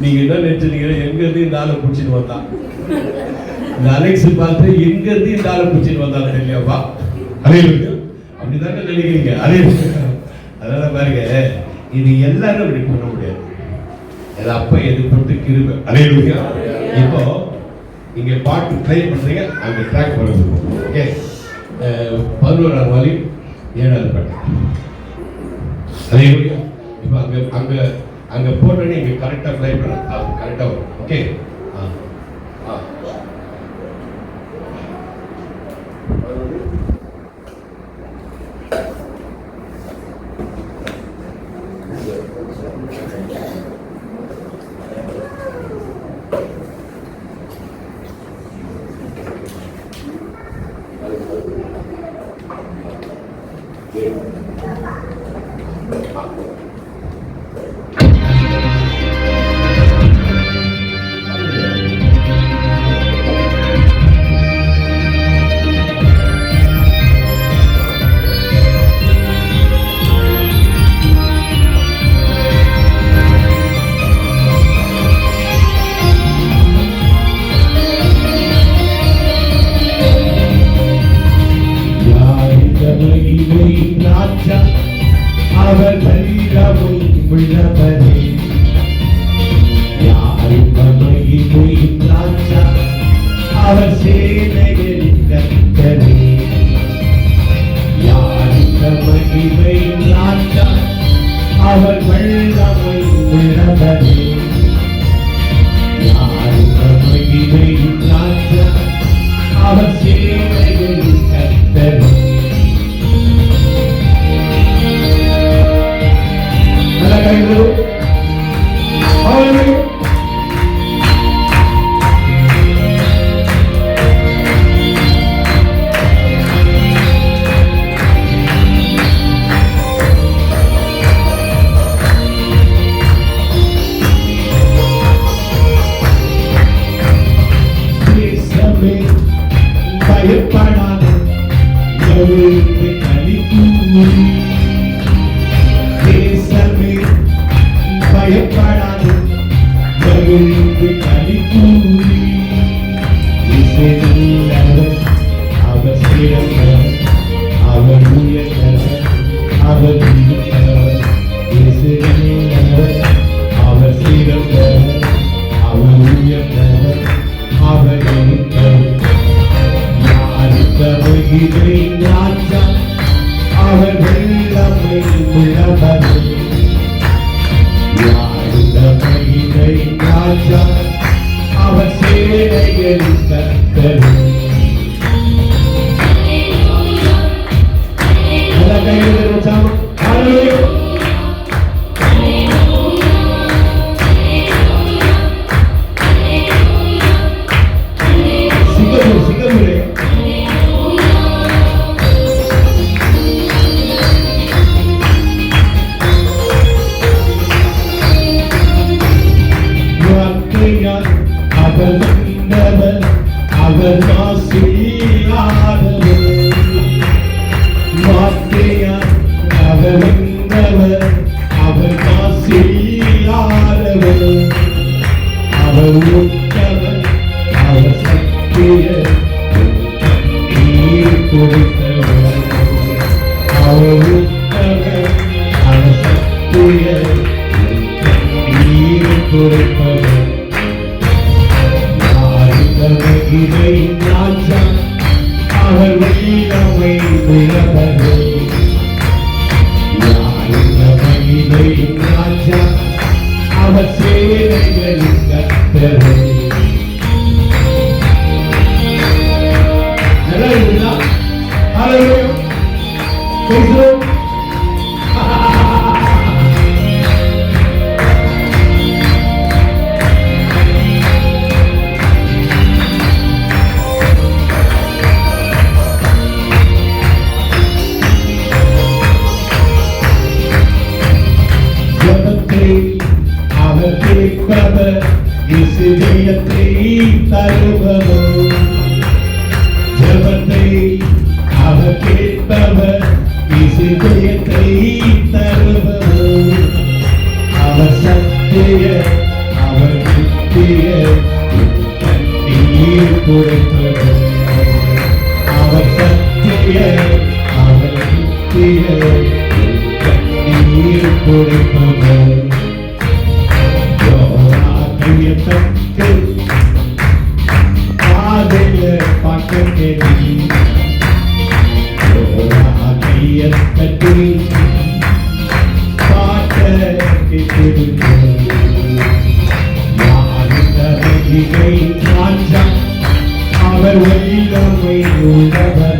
நீங்க என்ன நினைச்சீங்க எங்க இருந்து இந்த ஆளை பிடிச்சிட்டு வந்தான் இந்த அலெக்ஸ் பார்த்து எங்க இருந்து இந்த ஆளை பிடிச்சிட்டு வந்தாங்க தெரியவா அலையிலுங்க அப்படிதானே நினைக்கிறீங்க. அலையிலுங்க அதனால பாருங்க இது எல்லாரும் இப்படி பண்ண முடியாது. அது அப்ப எதிர்பட்டு கிருப. அலையிலுங்க இப்போ இங்க பாட்டு ட்ரை பண்றீங்க அங்க ட்ராக் பண்ணுங்க ஓகே பதினோராம் வாலி ஏழாவது பாட்டு. அலையிலுங்க இப்போ அங்க அங்க அங்க போட்டோன்னே இங்க கரெக்டா ஃப்ளை பண்ண அது கரெக்டா வரும். ஓகே ஆ. ஆ. அவர் பரிரவும் உள்ளவரே யாரின் மகிமை ராஜா அவர் சேனைகளின் கர்த்தரே யாரின் மகிமை ராஜா அவர் வல்லமை உள்ளவரே ഭയപ്പെടാതെ കളിക്കൂറി അവസരം അവർ ഉയർത്തല അവർ அவர் வந்தவர் அவர் மாசியாதவர் வார்த்தையால் அவர் வந்தவர் அவர் மாசியாதவர் அவர் உத்தவர் அவர் சத்திய நீர் கொடுத்தவர் அவர் உத்தவர் அவர் சத்திய நீர் கொடுப்பவர் இதை ராஜா அவர் வல்லமை உள்ளவர் இதை ராஜா அவர் சேவைகளின் கத்தரே நல்லா வேதத்தை ஜெயத்தை தருபவர். ஜபத்தை அவர் கேட்பவர் இசை ஜெயத்தை தருபவர். அவர் சத்திய அவர் சத்திய நீர் துடைப்பவர் அவர் சத்திய அவர் நித்திய நீர் துடைப்பவர் அவர் வல்லமை உள்ளவர்